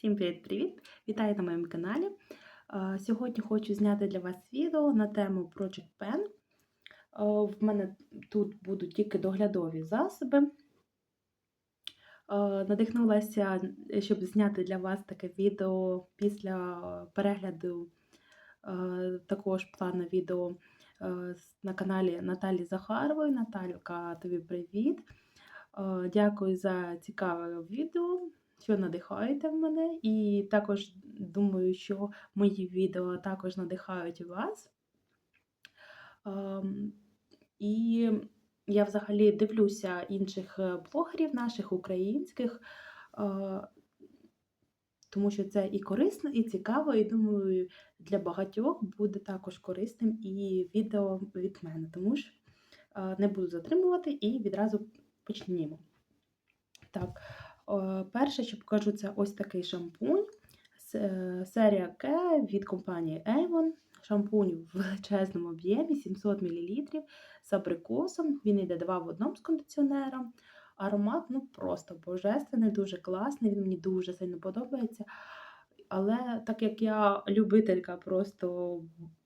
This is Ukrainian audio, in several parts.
Всім привіт-привіт! Вітаю на моєму каналі. Сьогодні хочу зняти для вас відео на тему Project Pen. В мене тут будуть тільки доглядові засоби. Надихнулася, щоб зняти для вас таке відео після перегляду такого ж плану відео на каналі Наталі Захарової. Наталька, тобі привіт! Дякую за цікаве відео, що надихаєте в мене. І також думаю, що мої відео також надихають вас. Ем, І я взагалі дивлюся інших е, блогерів, наших українських, е, тому що це і корисно, і цікаво, і думаю, для багатьох буде також корисним і відео від мене. Тому ж е, не буду затримувати і відразу почнімо. Так, перше, що покажу, це ось такий шампунь. Е, Серія К від компанії Avon. Шампунь в величезному об'ємі 700 мл з абрикосом. Він йде два в одному з кондиціонером. Аромат ну просто божественний, дуже класний. Він мені дуже сильно подобається. Але так як я любителька просто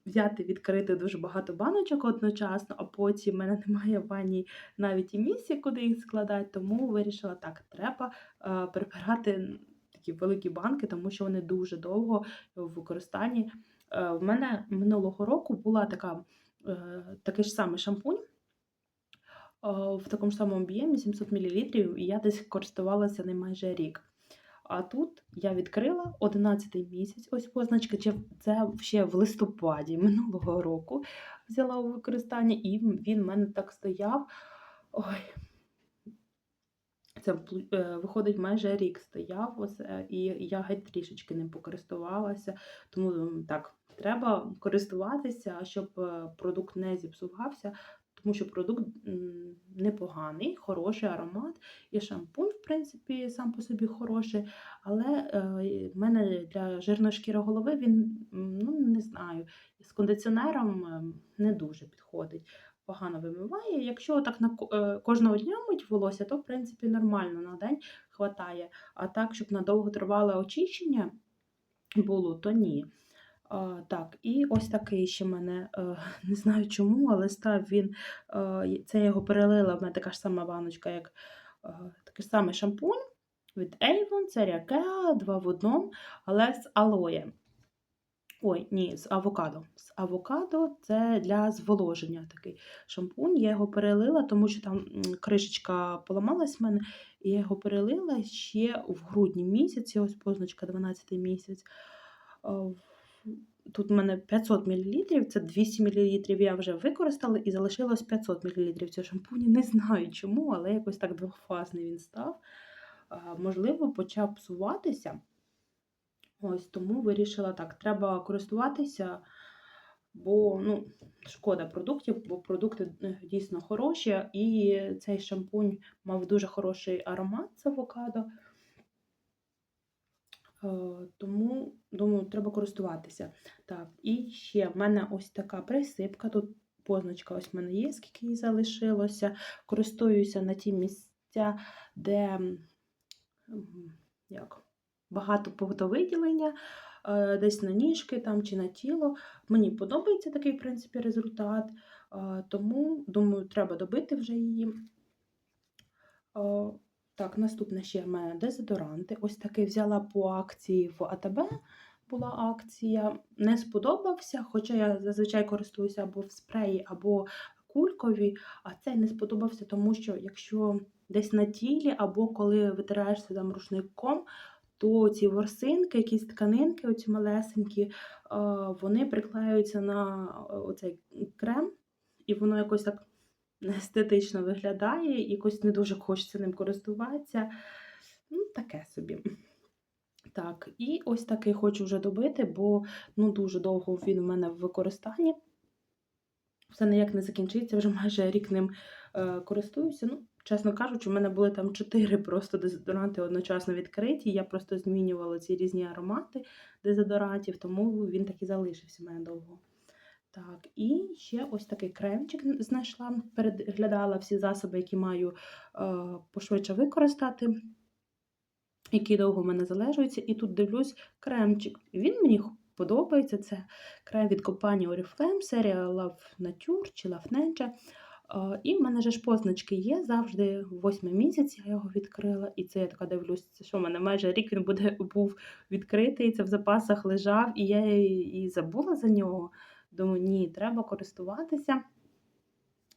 взяти, відкрити дуже багато баночок одночасно, а потім в мене немає в ванні навіть і місця, куди їх складати, тому вирішила так, треба е, прибирати такі великі банки, тому що вони дуже довго в використанні. Е, в мене минулого року була така, е, такий ж самий шампунь. В такому ж самому об'ємі 700 мл, і я десь користувалася ним майже рік. А тут я відкрила 11 місяць, ось позначка, це ще в листопаді минулого року взяла у використання, і він в мене так стояв. Ой, це е, виходить майже рік стояв, е, і я геть трішечки не покористувалася. Тому так, треба користуватися, щоб е, продукт не зіпсувався, тому що продукт непоганий, хороший аромат. І шампунь, в принципі, сам по собі хороший. Але е, в мене для жирної шкіри голови він, ну не знаю, з кондиціонером е, не дуже підходить. Погано вимиває. Якщо так на е, кожного дня мить волосся, то в принципі нормально на день хватає. А так, щоб надовго тривале очищення було, то ні. Так, і ось такий ще мене, е, не знаю чому, але став він, е, це я його перелила, в мене така ж сама баночка, як е, такий самий шампунь від Avon, це Рякеа, два в одному, але з алоє. Ой, ні, з авокадо. З авокадо це для зволоження такий шампунь. Я його перелила, тому що там кришечка поламалась в мене, і я його перелила ще в грудні місяці, ось позначка 12 місяць. Тут в мене 500 мл, це 200 мл я вже використала і залишилось 500 мл цього шампуні. Не знаю чому, але якось так двохфазний він став. Можливо, почав псуватися. Ось тому вирішила так, треба користуватися, бо ну, шкода продуктів, бо продукти е, дійсно хороші, і цей шампунь мав дуже хороший аромат з авокадо. Е, Тому, думаю, треба користуватися. Так, і ще в мене ось така присипка. Тут позначка ось в мене є, скільки їй залишилося. Користуюся на ті місця, де як, багато потовиділення, е, десь на ніжки там, чи на тіло. Мені подобається такий, в принципі, результат. Е, Тому, думаю, треба добити вже її. Так, наступне ще в мене дезодоранти. Ось такий взяла по акції в АТБ. Була акція, не сподобався, хоча я зазвичай користуюся або в спреї, або кулькові, а цей не сподобався, тому що якщо десь на тілі, або коли витираєшся там рушником, то ці ворсинки, якісь тканинки, оці малесенькі, е, вони приклеюються на е, оцей крем, і воно якось так естетично виглядає, якось не дуже хочеться ним користуватися. Ну, таке собі. Так, і ось такий хочу вже добити, бо ну, дуже довго він у мене в використанні. Все ніяк не закінчиться, вже майже рік ним е, користуюся. Ну, чесно кажучи, у мене були там чотири просто дезодоранти одночасно відкриті. Я просто змінювала ці різні аромати дезодорантів, тому він так і залишився в мене довго. Так, і ще ось такий кремчик знайшла, переглядала всі засоби, які маю е, пошвидше використати. який довго в мене залежується. І тут дивлюсь кремчик. Він мені подобається. Це крем від компанії Oriflame, серія Love Nature чи Love Ninja. Е, І в мене ж позначки є завжди восьмий місяць я його відкрила. І це я така дивлюсь, що в мене майже рік він буде був відкритий, це в запасах лежав, і я і забула за нього. Думаю, ні, треба користуватися.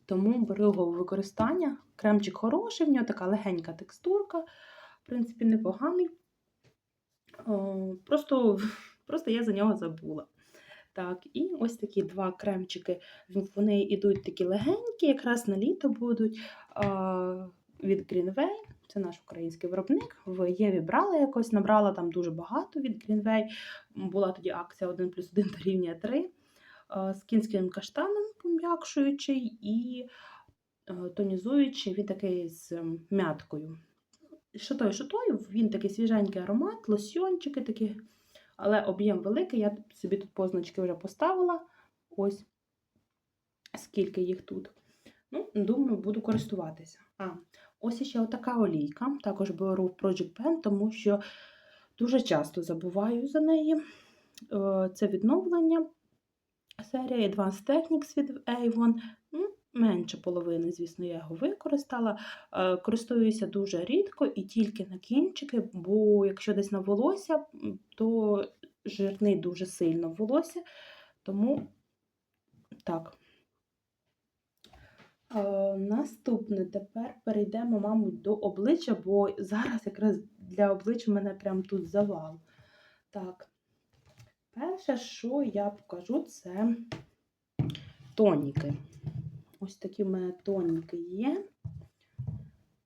Тому беру його в використання. Кремчик хороший, в нього така легенька текстурка, в принципі, непоганий. О, просто, просто я за нього забула. Так, і ось такі два кремчики. Вони йдуть такі легенькі, якраз на літо будуть від Greenway. Це наш український виробник. В Єві брала якось, набрала там дуже багато від Greenway. Була тоді акція 1 плюс 1 дорівнює 3 а, з кінським каштаном пом'якшуючий і е, тонізуючий, він такий з мяткою. Що той, він такий свіженький аромат, лосьончики такі, але об'єм великий. Я собі тут позначки вже поставила. Ось скільки їх тут. Ну, думаю, буду користуватися. А, ось ще отака олійка. Також беру в Project Pen, тому що дуже часто забуваю за неї. Е, Це відновлення. Серія Advanced Techniques від Avon. Ну, менше половини, звісно, я його використала. Е, Користуюся дуже рідко і тільки на кінчики, бо якщо десь на волосся, то жирний дуже сильно волосся. Тому так. Е, Наступне тепер перейдемо, мабуть, до обличчя, бо зараз якраз для обличчя в мене прям тут завал. Так. Перше, що я покажу, це тоніки. Ось такі в мене тоніки є.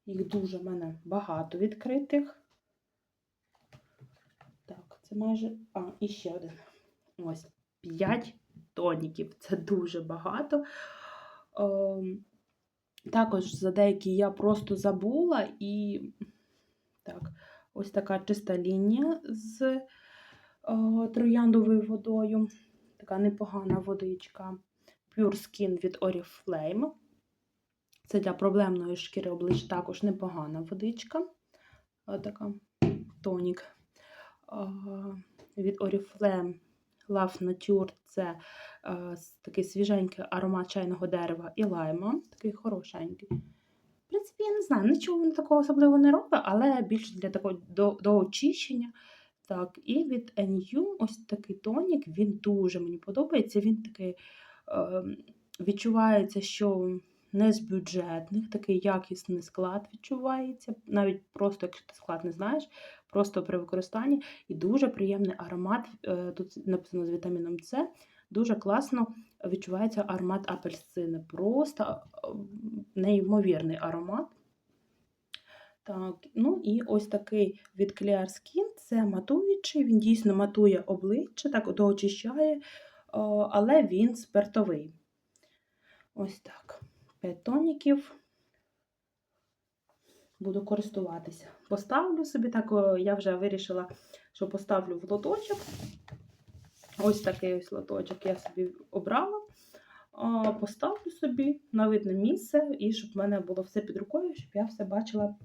Їх дуже в мене багато відкритих. Так, це майже. А, і ще один. Ось 5 тоніків. Це дуже багато. Ем, також за деякі я просто забула і так, ось така чиста лінія з трояндовою водою. Така непогана водичка. Pure Skin від Oriflame. Це для проблемної шкіри обличчя також непогана водичка. Е, Така тонік. Е, Від Oriflame Love Nature це е, такий свіженький аромат чайного дерева і лайма. Такий хорошенький. В принципі, я не знаю, нічого він такого особливо не робить, але більше для такого до, до очищення. Так, і від NU ось такий тонік, він дуже мені подобається. Він такий е, відчувається, що не з бюджетних, такий якісний склад відчувається. Навіть просто, якщо ти склад не знаєш, просто при використанні. І дуже приємний аромат. е, Тут написано з вітаміном С. Дуже класно відчувається аромат апельсини. Просто е, неймовірний аромат. Так, ну і ось такий від Clear Skin. Це матуючий, він дійсно матує обличчя, так доочищає, але він спиртовий. Ось так. 5 тоніків. Буду користуватися. Поставлю собі так, я вже вирішила, що поставлю в лоточок. Ось такий ось лоточок я собі обрала. Поставлю собі на видне місце, і щоб в мене було все під рукою, щоб я все бачила,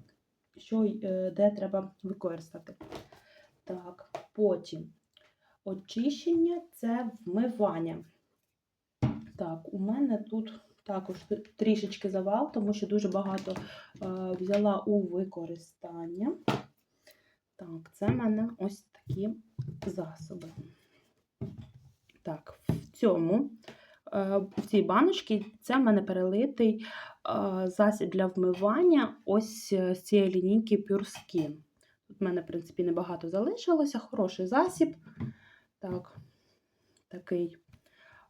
що е, де треба використати. Так, потім очищення це вмивання. Так, у мене тут також трішечки завал, тому що дуже багато е, взяла у використання. Так, це в мене ось такі засоби. Так, в цьому, е, в цій баночці, це в мене перелитий е, засіб для вмивання ось е, з цієї лінійки Pure Skin. Тут в мене, в принципі, небагато залишилося, хороший засіб. Так, такий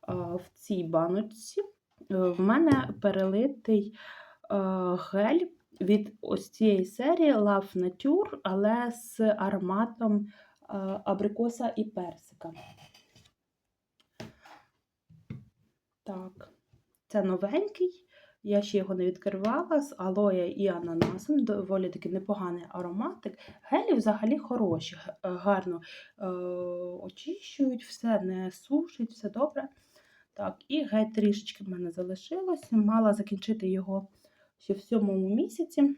е, в цій баночці. Е, В мене перелитий е, гель від ось цієї серії Love Nature, але з ароматом абрикоса і персика. Так, це новенький. Я ще його не відкривала з алоє і ананасом. Доволі таки непоганий ароматик. Гелі взагалі хороші, е, гарно е, очищують, все не сушить, все добре. Так, і геть трішечки в мене залишилося. Мала закінчити його ще в сьомому місяці.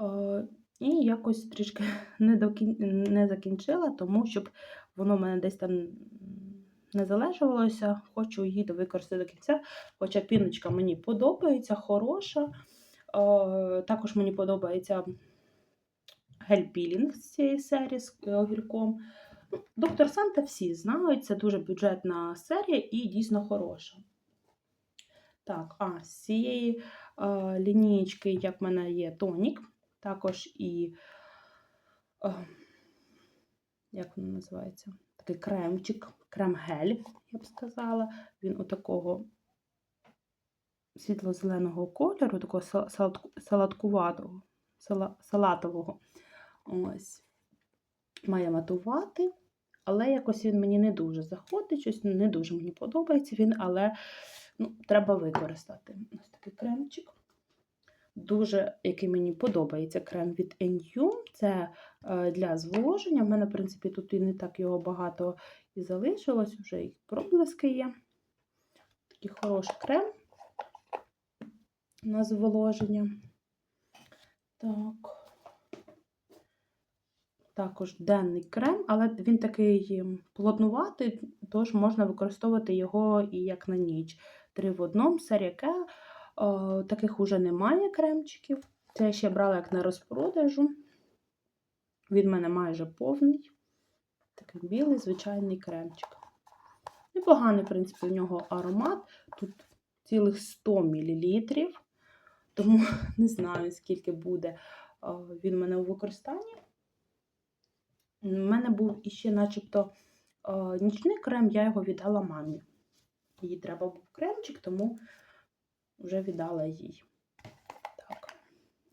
Е, І якось трішки не докін не закінчила, тому щоб воно в мене десь там не залежувалося. Хочу її довикористати до кінця. Хоча піночка мені подобається, хороша. Е, також мені подобається гель-пілінг з цієї серії з огірком. Ну, Доктор Санта всі знають, це дуже бюджетна серія і дійсно хороша. Так, а з цієї е, лінієчки, як в мене є тонік, також і, е, як воно називається, такий кремчик, крем-гель, я б сказала. Він отакого світло-зеленого кольору, такого салаткуватого, салатового. Ось. Має матувати, але якось він мені не дуже заходить, щось не дуже мені подобається він, але ну, треба використати. Ось такий кремчик. Дуже, який мені подобається крем від NU. Це е, для зволоження. В мене, в принципі, тут і не так його багато і залишилось, вже і проблиски є. Такий хороший крем на зволоження. Так. Також денний крем, але він такий плотнуватий, тож можна використовувати його і як на ніч. Три в одному, серія К. Таких уже немає кремчиків. Це я ще брала як на розпродажу. Він в мене майже повний. Такий білий, звичайний кремчик. Непоганий, в принципі, у нього аромат. Тут цілих 100 мл, тому не знаю, скільки буде він в мене у використанні. У мене був іще начебто нічний крем, я його віддала мамі. Їй треба був кремчик, тому вже віддала їй. Так.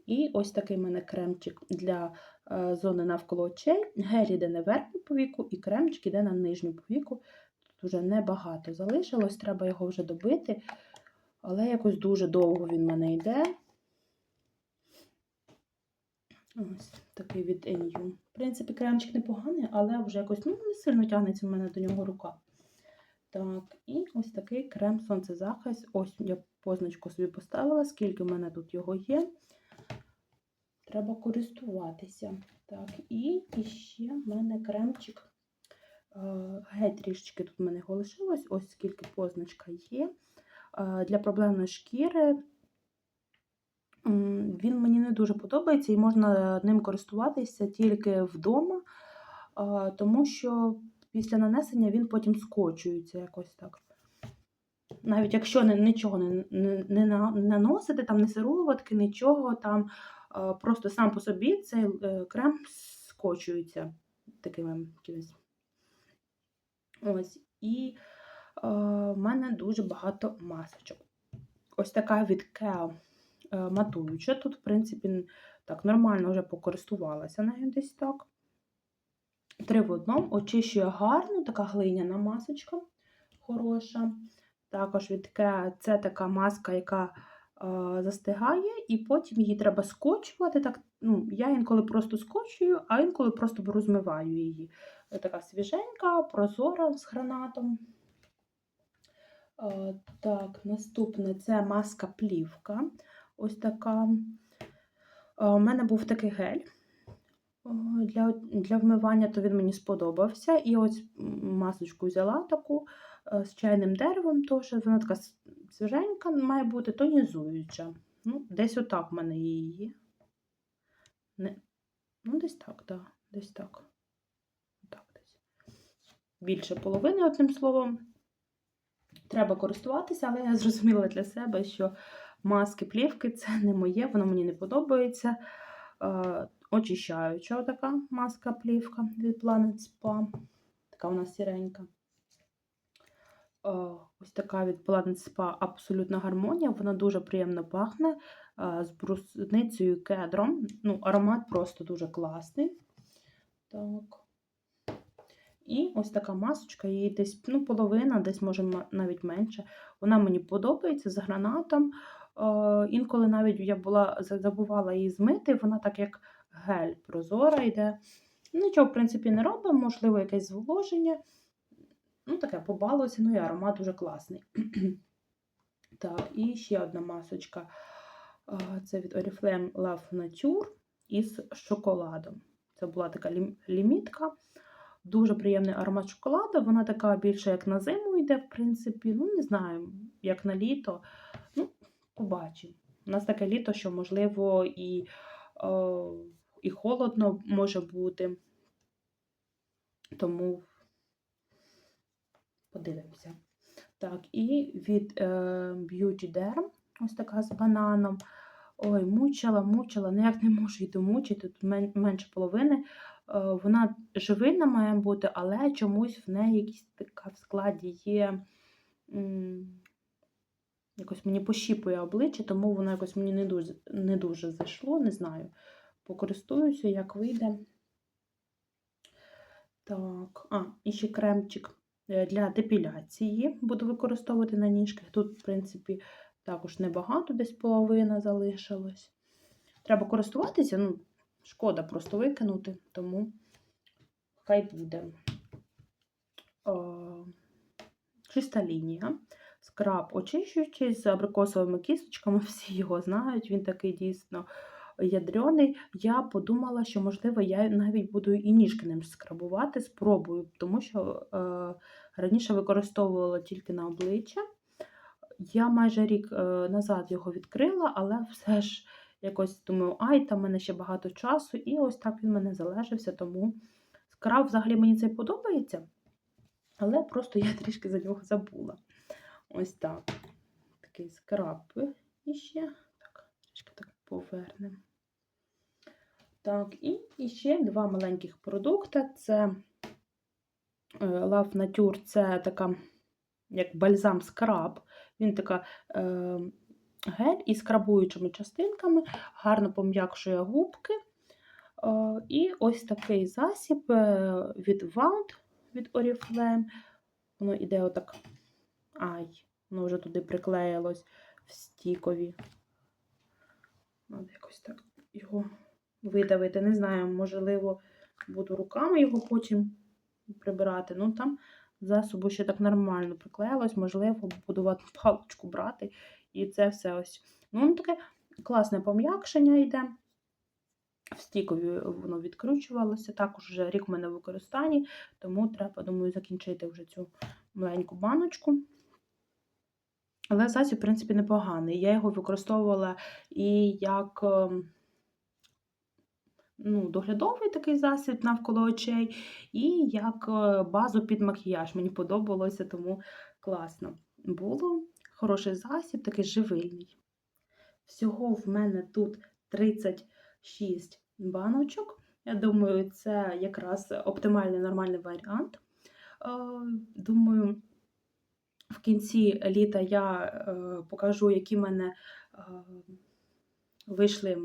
І ось такий в мене кремчик для зони навколо очей. Гель іде на верхню повіку, і кремчик іде на нижню повіку. Тут вже небагато залишилось, треба його вже добити, але якось дуже довго він в мене йде. Ось такий від NU. В принципі, кремчик непоганий, але вже якось ну, не сильно тягнеться в мене до нього рука. Так, і ось такий крем сонцезахист. Ось я позначку собі поставила, скільки в мене тут його є. Треба користуватися. Так, і ще в мене кремчик. Е, геть трішечки тут в мене його лишилось, ось скільки позначка є. Е, для проблемної шкіри він мені не дуже подобається і можна ним користуватися тільки вдома, е, тому що після нанесення він потім скочується якось так. Навіть якщо нічого не не, не наносити, там не сироватки, нічого, там просто сам по собі цей е, крем скочується такими якимось. Ось. І е, в мене дуже багато масочок. Ось така від е, матуюча. Тут, в принципі, так, нормально вже покористувалася навіть десь так. Три в одному, очищує гарно, така глиняна масочка хороша. Також від Kea це така маска, яка е, застигає, і потім її треба скочувати. Так, ну, Я інколи просто скочую, а інколи просто розмиваю її. Така свіженька, прозора з гранатом. Е, так, наступне це маска плівка. Ось така. Е, у мене був такий гель для для вмивання, то він мені сподобався. І ось масочку взяла таку е, з чайним деревом, теж вона така свіженька, має бути тонізуюча. Ну, Десь отак в мене її. Не, Ну, десь так, да, десь так. Отак десь. Більше половини, одним словом. Треба користуватися, але я зрозуміла для себе, що маски плівки це не моє, воно мені не подобається. Е, очищаюча така маска плівка від Planet Spa. Така нас сіренька. Ось така від Planet Spa абсолютна гармонія. Вона дуже приємно пахне з брусницею і кедром. Ну, Аромат просто дуже класний. Так. І ось така масочка, її десь ну, половина, десь може навіть менше. Вона мені подобається з гранатом. Інколи навіть я була забувала її змити, вона так як гель прозора йде. Нічого, в принципі, не робимо, можливо, якесь зволоження. Ну, таке побалося, ну і аромат дуже класний. так, і ще одна масочка. Це від Oriflame Love Nature. із шоколадом. Це була така лімітка. Дуже приємний аромат шоколаду. Вона така більше як на зиму йде, в принципі. Ну, не знаю, як на літо. Ну, побачимо. У нас таке літо, що, можливо, і, е, і холодно може бути. Тому подивимося. Так, і від е, Beauty Derm, ось така з бананом. Ой, мучила, мучила, ніяк не можу її домучити, тут мен- менше половини. Е, вона живильна має бути, але чомусь в неї якась така в складі є. Якось мені пощіпує обличчя, тому воно якось мені не дуже, не дуже зайшло, не знаю. Покористуюся, як вийде. Так, а, і ще кремчик для депіляції буду використовувати на ніжках. Тут, в принципі, також небагато, десь половина залишилась. Треба користуватися, ну, шкода просто викинути, тому хай буде. О, чиста лінія. Скраб очищуючий з абрикосовими кісточками, всі його знають, він такий дійсно ядрений. Я подумала, що, можливо, я навіть буду і ніжки ним скрабувати, спробую, тому що е, раніше використовувала тільки на обличчя. Я майже рік е, назад його відкрила, але все ж якось думаю, ай, там в мене ще багато часу, і ось так він мене залежався, тому скраб взагалі мені це подобається, але просто я трішки за нього забула. Ось так. Такий скраб. І ще так, трішки так повернемо. Так, і, ще два маленьких продукти. Це Love Nature, це така, як бальзам скраб. Він така е, гель із скрабуючими частинками, гарно пом'якшує губки. Е, і ось такий засіб е, від Wound від Oriflame. Воно іде отак. Ай, воно вже туди приклеїлось в стікові. Надо якось так його видавити. Не знаю, можливо, буду руками його потім прибирати. Ну, там засобу ще так нормально приклеїлось, можливо, буду ватну паличку брати. І це все ось. Ну, таке класне пом'якшення йде. В стікові воно відкручувалося. Також вже рік в мене в використанні, тому треба, думаю, закінчити вже цю маленьку баночку. Але засіб, в принципі, непоганий. Я його використовувала і як ем, ну, доглядовий такий засіб навколо очей, і як е, базу під макіяж. Мені подобалося, тому класно було. Хороший засіб, такий живильний. Всього в мене тут 36 баночок. Я думаю, це якраз оптимальний нормальний варіант. Е, Думаю, в кінці літа я е, покажу, які в мене вийшли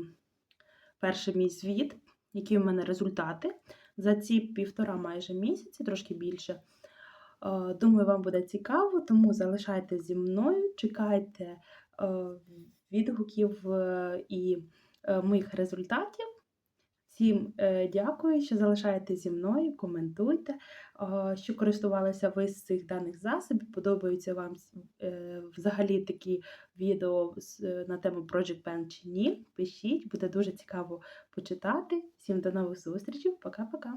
перший мій звіт, які в мене результати за ці півтора майже місяці, трошки більше. Е, Думаю, вам буде цікаво, тому залишайтеся зі мною, чекайте е, відгуків е, і моїх результатів. Всім е, дякую, що залишаєтеся зі мною, коментуйте, що користувалися ви з цих даних засобів. Подобаються вам е, взагалі такі відео е, на тему Project Pen чи ні. Пишіть, буде дуже цікаво почитати. Всім до нових зустрічей. Пока-пока.